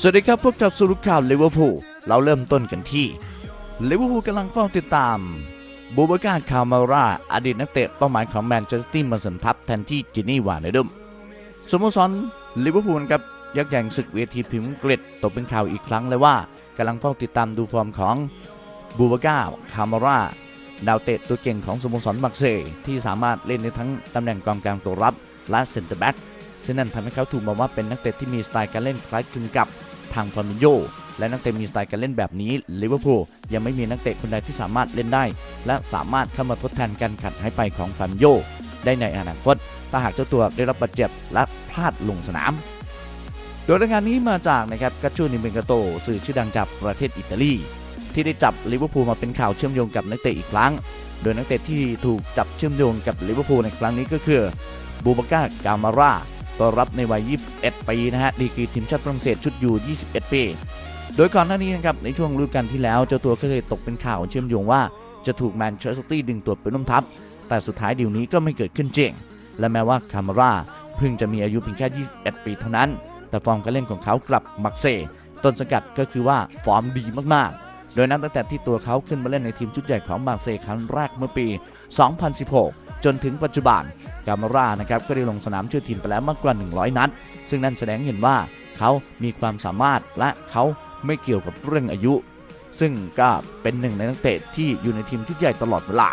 สวัสดีครับพบกับสรุปข่าวลิเวอร์พูลเราเริ่มต้นกันที่ลิเวอร์พูลกำลังเฝ้าติดตามบูบาการคามาราอดีตนักเตะเป้าหมายของแมนเชสเตอร์มาเสริมทัพแทนที่จินนี่วานเนดุมสโมสรลิเวอร์พูลครับยักษ์ใหญ่ศึกเวทีพรีเมียร์กฤษตกเป็นข่าวอีกครั้งเลยว่ากำลังเฝ้าติดตามดูฟอร์มของบูบาการคามาราดาวเตะตัวเก่งของสโมสรบักเซที่สามารถเล่นในทั้งตำแหน่งกองกลางตัวรับและเซนเตอร์แบ็ก ซึ่งนั่นทำให้เขาถูกมองว่าเป็นนักเตะที่มีสไตล์การเล่นคล้ายคลึงกับทางฟอร์มินโยและนักเตะมีสไตล์การเล่นแบบนี้ลิเวอร์พูลยังไม่มีนักเตะคนใดที่สามารถเล่นได้ และสามารถเข้ามาทดแทนการขาดหายไปของฟาร์มินโยได้ในอนาคตถ้าหากเจ้าตัวได้รับบาดเจ็บและพลาดลงสนาม โดยรายงานนี้มาจากนะครับกัจจูนิเบงกาโตสื่อชื่อดังจากประเทศอิตาลี ที่ได้จับลิเวอร์พูลมาเป็นข่าวเชื่อมโยงกับนักเตะอีกครั้ง โดยนักเตะที่ถูกจับเชื่อมโยงกับลิเวอร์พูลในครั้งนี้ก็คือบูบาก้ากามารา ตัวรับในวัย 21 ปีนะฮะดีกรีทีมชาติฝรั่งเศสชุดอยู่ 21 ปี โดยก่อนหน้านี้นะครับในช่วงฤดูกาลที่แล้วเจ้าตัวก็เคยตกเป็นข่าวเชื่อมโยงว่าจะถูกแมนเชสเตอร์ซิตี้ดึงตัวไปร่วมทัพ แต่สุดท้ายเดีลนี้ก็ไม่เกิดขึ้นจริง และแม้ว่าคามาร่าเพิ่งจะมีอายุเพียงแค่ 21 ปีเท่านั้น แต่ฟอร์มการเล่นของเขากลับมักเซต้นสกัดก็คือว่าฟอร์มดีมากๆ โดยนับตั้งแต่ที่ตัวเขาขึ้นมาเล่นในทีมชุดใหญ่ของมาร์เซย์ครั้งแรกเมื่อปี 2016 จนถึงปัจจุบันกามาร่านะครับก็ได้ลงสนามช่วยทีมไปแล้วมากกว่า 100 นัด ซึ่งนั่นแสดงเห็นว่าเขามีความสามารถและเขาไม่เกี่ยวกับเรื่องอายุ ซึ่งก็เป็นหนึ่งในนักเตะที่อยู่ในทีมชุดใหญ่ตลอดเวลา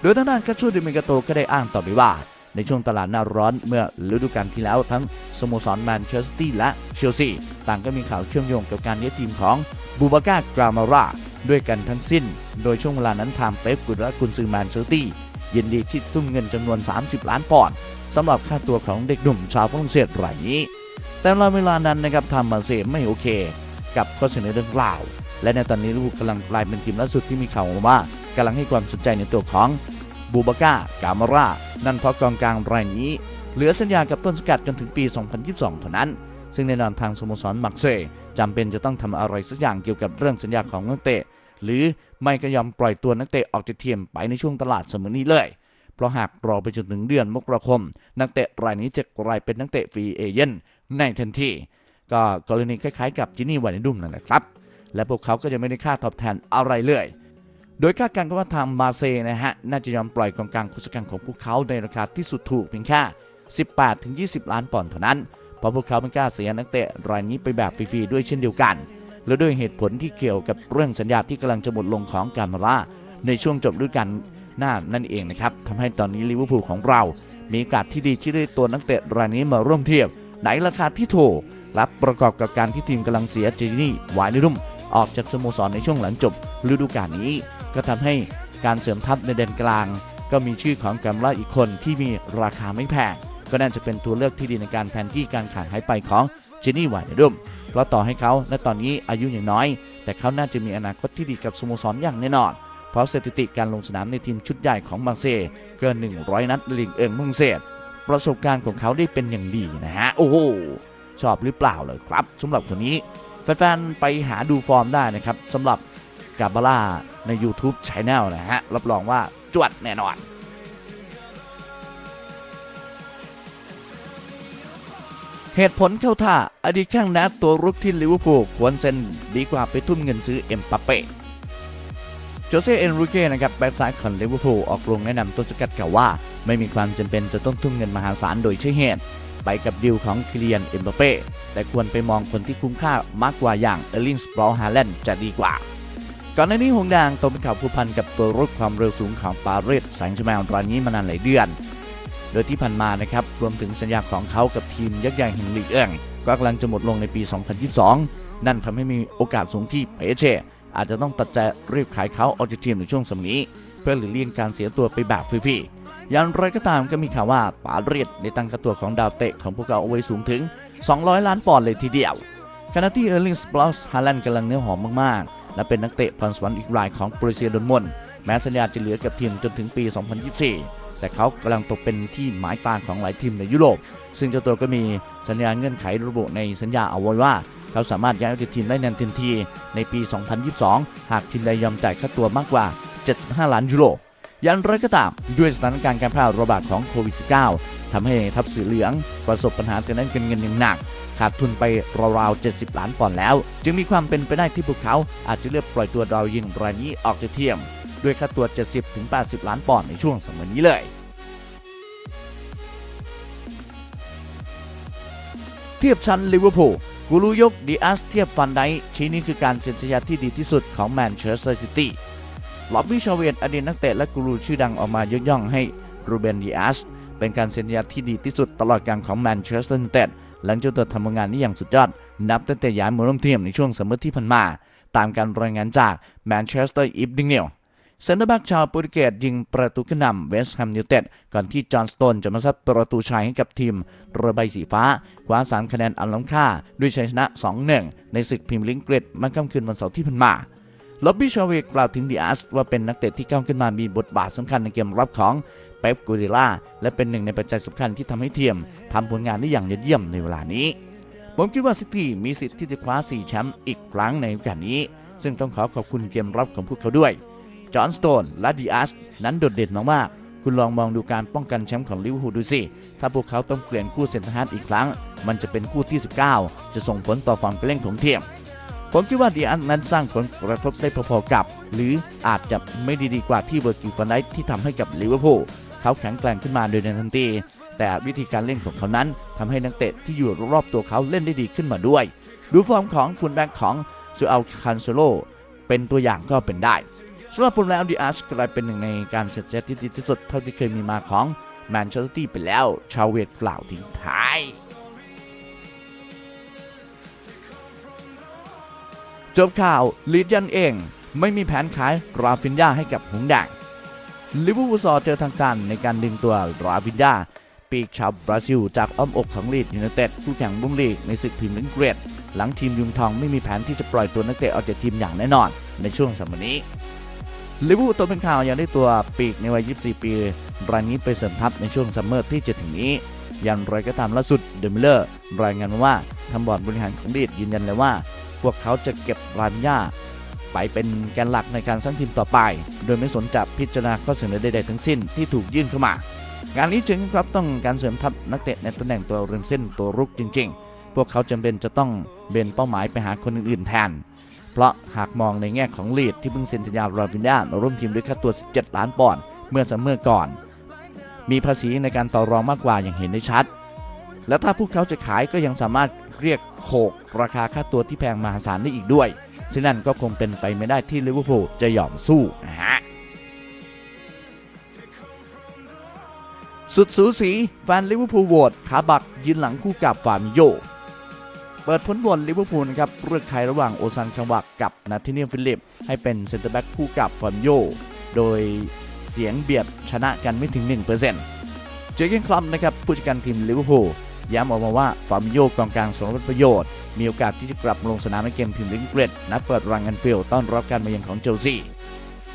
โดยทางด้านกาชูดิเมกาโตก็ได้อ้างต่อไปว่า ในช่วงตลาดหน้าร้อนเมื่อฤดูกาลที่แล้วทั้งสโมสรแมนเชสเตอร์และเชลซีต่างก็มีข่าวเชื่อมโยงกับการย้ยทีมของบูบากากรามาราด้วยกันทั้งสิ้น โดยช่วงเวลานั้นทางเป๊ปกุลและกุนซือแมนเชสเตอร์ ยินดีที่ทุ่มเงินจำนวน 30 ล้านปอนด์สำหรับค่าตัวของเด็กหนุ่มชาวฝรั่งเศสรายนี้ แต่ในเวลานั้นนะครับทางมาเซไม่โอเค กับข้อเสนอดังกล่าว และในตอนนี้ลิเวอร์พูลกำลังกลายเป็นทีมล่าสุดที่มีข่าวว่ากำลังให้ความสนใจในตัวของบูบาก้ากามารานั่นเพราะกองกลางรายนี้ เหลือสัญญากับต้นสกัดจนถึงปี 2022 เท่านั้น ซึ่งแน่นอนทางสโมสรมักเซย์จำเป็นจะต้องทำอะไรสักอย่างเกี่ยวกับเรื่องสัญญาของนักเตะ หรือไม่ก็ยอมปล่อยตัวนักเตะออกจากทีมไปในช่วงตลาดเสมอนี้เลย เพราะหากรอไปจนถึงเดือนมกราคม นักเตะรายนี้จะกลายเป็นนักเตะฟรีเอเย่นในทันทีก็กรณีคล้ายๆกับจินนี่วานเนดุมนั่นแหละครับ และพวกเขาก็จะไม่ได้ค่าตอบแทนอะไรเลยโดยคาดการณ์กันว่าทางมาเซนะฮะ น่าจะยอมปล่อยกองกลางคุสกันของพวกเขาในราคาที่สุดถูกเพียงแค่ 18-20 ล้านปอนด์เท่านั้น เพราะพวกเขาไม่กล้าเสียนักเตะรายนี้ไปแบบฟรีๆด้วยเช่นเดียวกัน และด้วยเหตุผลที่เกี่ยวกับเรื่องสัญญาที่กำลังจะหมดลงของกามาราในช่วงจบฤดูกาลหน้านั่นเองนะครับทำให้ตอนนี้ลิเวอร์พูลของเรา มีโอกาสที่ดีที่ได้ตัวนักเตะรายนี้มาร่วมเทียบในราคาที่ถูกและประกอบกับการที่ทีมกำลังเสียเจนี่วายนรุ่มออกจากสโมสรในช่วงหลังจบฤดูกาลนี้ ก็ทำให้การเสริมทัพในแดนกลาง ก็มีชื่อของกัมลาอีกคนที่มีราคาไม่แพงก็น่าจะเป็นตัวเลือกที่ดีในการแทนที่การขาดหายไปของเจนี่วายนรุ่ม เพราะต่อให้เขาณตอนนี้อายุอย่างน้อย แต่เขาน่าจะมีอนาคตที่ดีกับสโมสรอย่างแน่นอน เพราะสถิติการลงสนามในทีมชุดใหญ่ของบางเซเกิน 100 นัดลีกเอิงฝรั่งเศสประสบการณ์ของเขาได้เป็นอย่างดีนะฮะ โอ้โหชอบหรือเปล่าเลยครับสำหรับคนนี้แฟนๆไปหาดูฟอร์มได้นะครับสำหรับกาบาร่าใน YouTube c h anel นะฮะ รับรองว่าจวดแน่นอน เหตุผลเข้าท่าอดีตข้างนัดตัวรุกที่ลิเวอร์พูลควรเซ็นดีกว่าไปทุ่มเงินซื้อเอ็มปัปเป้โจเซ่เอนริเก้นะครับแบ็กซ้ายของลิเวอร์พูลออกโรงแนะนำต้นสกัดกล่าวว่า ไม่มีความจำเป็นจะต้องทุ่มเงินมหาศาลโดยใช่เหตุ ไปกับดีลของคิเลียนเอ็มบัปเป้แต่ควรไปมองคนที่คุ้มค่ามากกว่าอย่างเอลิงสปรอฮาแลนด์จะดีกว่า ก่อนหน้านี้หงแดงตกเป็นข่าวผูกพันกับตัวรถความเร็วสูงของปารีสแสงต์แมวรายนี้มานานหลายเดือน โดยที่ผ่านมานะครับรวมถึงสัญญาของเขากับทีมยักษ์ใหญ่แห่งลีกเอิงก็กำลังจะหมดลงในปี 2022 นั่นทำให้มีโอกาสสูงที่เปเช่อาจจะต้องตัดใจรีบขายเขาออกจากทีมในช่วงสมัยนี้ เพื่อหลีกเลี่ยงการเสียตัวไปแบบฟรีๆอย่างไรก็ตามก็มีข่าวว่าปารีสได้ตั้งค่าตัวของดาวเตะของพวกเขาเอาไว้สูงถึง 200 ล้านปอนด์เลยทีเดียวขณะที่เออร์ลิงสปลอสฮาแลนด์กำลังเนื้อหอมมากๆ และเป็นนักเตะพรสวรรค์อีกรายของโปรเซียดอนมนแม้สัญญาจะเหลือกับทีมจนถึงปี 2024 แต่เขากำลังตกเป็นที่หมายตาของหลายทีมในยุโรป ซึ่งเจ้าตัวก็มีสัญญาเงื่อนไขระบุในสัญญาเอาไว้ว่า เขาสามารถย้ายออกจากทีมได้ในทันทีในปี 2022 หากทีมใดยอมจ่ายค่าตัวมากกว่า 75 ล้านยูโรอย่างไรก็ตามด้วยสถานการณ์การแพร่ระบาดของโควิด -19 ทำให้ทัพสีเหลืองประสบปัญหาทางด้านการเงินอย่างหนัก ขาดทุนไปราวๆ 70 ล้านปอนด์แล้ว จึงมีความเป็นไปได้ที่พวกเขาอาจจะเลือกปล่อยตัวดาวยิงรายนี้ออกจากทีม ด้วยค่าตัว 70-80 ล้านปอนด์ในช่วงสมัยนี้เลยเทียบชั้นลิเวอร์พูลกูรูยกดีอาสเทียบฟันไดชี้นี้คือการเซ็นสัญญาที่ดีที่สุดของแมนเชสเตอร์ซิตี้ล็อบบี้ชาเวียนอดีตนักเตะและกูรูชื่อดังออกมายกย่องให้รูเบนดีอาสเป็นการเซ็นสัญญาที่ดีที่สุดตลอดการของแมนเชสเตอร์ยูไนเต็ดหลังเจ้าตัวทำงานนี้อย่างสุดยอด นับตั้งแต่ย้ายมาร่วมทีมในช่วงสมมติที่ผ่านมา ตามการรายงานจากแมนเชสเตอร์อีฟดิงเนล เซนเตอร์แบ็กชาวโปรตุเกสยิงประตูขึ้นนำเวสต์แฮมยูไนเต็ดก่อนที่จอห์นสโตนจะมาซัดประตูชัยให้กับทีมเรือใบสีฟ้าคว้า3คะแนนอันล้ำค่า ด้วยชัยชนะ 2-1 ในศึกพรีเมียร์ลีกอังกฤษเมื่อค่ำคืนวันเสาร์ที่ผ่านมาล็อบบี้ชาเวกกล่าวถึงดิอาสว่าเป็นนักเตะที่ก้าวขึ้นมามีบทบาทสำคัญในเกมรับของเป๊ปกูดิล่าและเป็นหนึ่งในปัจจัยสำคัญที่ทำให้ทีมทำผลงานได้อย่างยอดเยี่ยมในเวลานี้ผมคิดว่าซิตี้มีสิทธิ์ที่จะคว้า 4 แชมป์อีกครั้งในโอกาสนี้ ซึ่งต้องขอขอบคุณเกมรับของพวกเขาด้วย จอห์นสโตนและดีอาสนั้นโดดเด่นมากๆ คุณลองมองดูการป้องกันแชมป์ของลิเวอร์พูลดูสิ ถ้าพวกเขาต้องเปลี่ยนคู่เซนต์ฮาร์ดอีกครั้ง มันจะเป็นคู่ที่ 19 จะส่งผลต่อความเร่งของทีมผมคิดว่าดีอาสนั้นสร้างผลกระทบได้พอๆกับ หรืออาจจะไม่ดีดีกว่าที่เวอร์กิฟันไดค์ที่ทำให้กับลิเวอร์พูลเขาแข็งแกร่งขึ้นมาโดยในทันทีแต่วิธีการเล่นของเขานั้นทำให้นักเตะที่อยู่รอบๆตัวเขาเล่นได้ดีขึ้นมาด้วย ดูฟอร์มของฟุตแบ็กของซูอัลคันโซโลเป็นตัวอย่างก็เป็นได้ สำหรับผมแล้วดีอาร์สกลายเป็นหนึ่งในการเสร็จเซตที่ดีที่สุดเท่าที่เคยมีมาของแมนเชสเตอร์ตี้ไปแล้ว ชาวเวทกล่าวทิ้งท้ายจบข่าวลีดยันเอง ไม่มีแผนขายราฟินยาให้กับหงส์แดงลิเวอร์พูลซอเจอทางการในการดึงตัวราฟินยาปีกชาวบราซิล จากอ้อมอกของลีดยูไนเต็ดคู่แข่งบุ้มลีกในศึกพรีเมียร์ลีกอังกฤษหลังทีมยุงทองไม่มีแผนที่จะปล่อยตัวนักเตะออกจากทีมอย่างแน่นอนในช่วงสัปดาห์นี้ ลิเวอร์พูลตัวเป็นข่าวยังได้ตัวปีกในวัย 24 ปี รายนี้ไปเสริมทัพในช่วงซัมเมอร์ที่จะถึงนี้ อย่างไรก็ตามล่าสุดเดมิเลอร์รายงานว่าทางบอร์ดบริหารของลีดยืนยันเลยว่า พวกเขาจะเก็บรานย่าไปเป็นแกนหลักในการสร้างทีมต่อไป โดยไม่สนจะพิจารณาข้อเสนอใดๆทั้งสิ้นที่ถูกยื่นเข้ามา งานนี้จึงครับต้องการเสริมทัพนักเตะในตำแหน่งตัวริมเส้นตัวรุกจริง ๆ พวกเขาจำเป็นจะต้องเบนเป้าหมายไปหาคนอื่นๆแทน เพราะหากมองในแง่ของลีดที่เพิ่งเซ็นสัญญาโราฟินยามาร่วมทีมด้วยค่าตัว 17 ล้านปอนด์เมื่อซัมเมอร์ก่อน มีภาษีในการต่อรองมากกว่าอย่างเห็นได้ชัด และถ้าพวกเขาจะขายก็ยังสามารถเรียกโขกราคาค่าตัวที่แพงมหาศาลได้อีกด้วยฉะนั้นก็คงเป็นไปไม่ได้ที่ลิเวอร์พูลจะยอมสู้นะฮะสุดสูสีแฟนลิเวอร์พูลโหวตขาบักยืนหลังคู่กับฟาร์มิโย เปิดผลโหวตลิเวอร์พูลครับเลือกใครระหว่างโอซันคังวักกับนาทิเนียมฟิลิป ให้เป็นเซนเตอร์แบ็กคู่กับฟาร์มิโย โดยเสียงเบียดชนะกันไม่ถึง 1%เจอร์เกนคลัมนะครับผู้จัดการทีมลิเวอร์พูลย้ำออกมาว่าฟาร์มโยกองกลางสมรประโยชน์ มีโอกาสที่จะกลับลงสนามในเกมทีมลิงเกรดนัดเปิดรังแอนฟิลต้อนรับการมาเยือนของเชลซี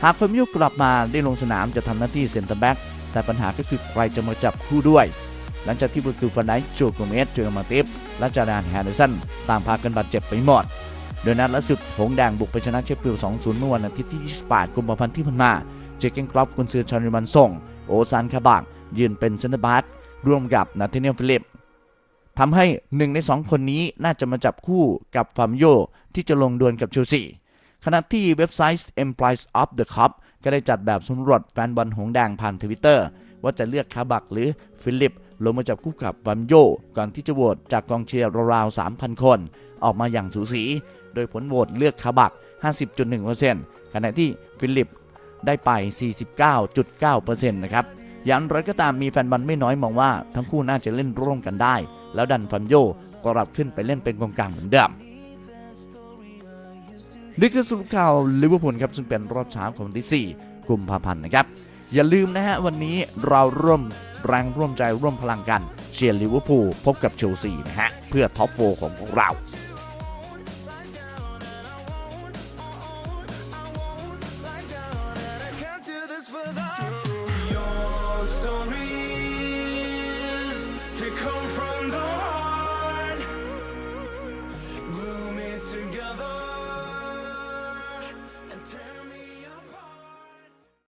หากฟาร์มโยกลับมาได้ลงสนามจะทำหน้าที่เซนเตอร์แบ็กแต่ปัญหาก็คือใครจะมาจับคู่ด้วย หลังจากที่บุคือฟันไดโจโกเมสเจอมาติฟและจาดานแฮนเดอร์สันต่างพากันบาดเจ็บไปหมด โดยนัดล่าสุดหงแดงบุกไปชนะเชฟฟิลด์2-0 เมื่อวันอาทิตย์ที่ 28 กุมภาพันธ์ที่ผ่านมา เจคเกนกรอฟกุนซือชาริมันส่ง โอซานคาบักยืนเป็นเซนเตอร์บ็กร่วมกับนาเทเนียลฟิลิปทำให้หนึ่งในสองคนนี้น่าจะมาจับคู่กับฟาร์มโยที่จะลงดวลกับเชลซีขณะที่เว็บไซต์ Emprise of the Cup ก็ได้จัดแบบสำรวจแฟนบอลหงแดงผ่านทวิตเตอร์ว่าจะเลือกคาบักหรือฟิลิป ลงมาจับคู่กับฟัมโยก่อนที่จะโหวตจากกองเชียร์ราวๆ3,000 คน ออกมาอย่างสูสี โดยผลโหวตเลือกคาบัก 50.1%ขณะที่ฟิลิปได้ไป 49.9%นะครับอย่างไรก็ตามมีแฟนบอลไม่น้อยมองว่าทั้งคู่น่าจะเล่นร่วมกันได้ แล้วดันฟัมโยก็รับขึ้นไปเล่นเป็นกองกลางเหมือนเดิมนี่คือสรุปข่าวลิเวอร์พูลครับซึ่งเป็นรอบเช้าของวันที่ 4 กุมภาพันธ์นะครับ อย่าลืมนะฮะวันนี้เราร่วม แรงร่วมใจร่วมพลังกันเชียร์ลิเวอร์พูลพบกับเชลซีนะฮะ เพื่อท็อปโฟของพวกเรา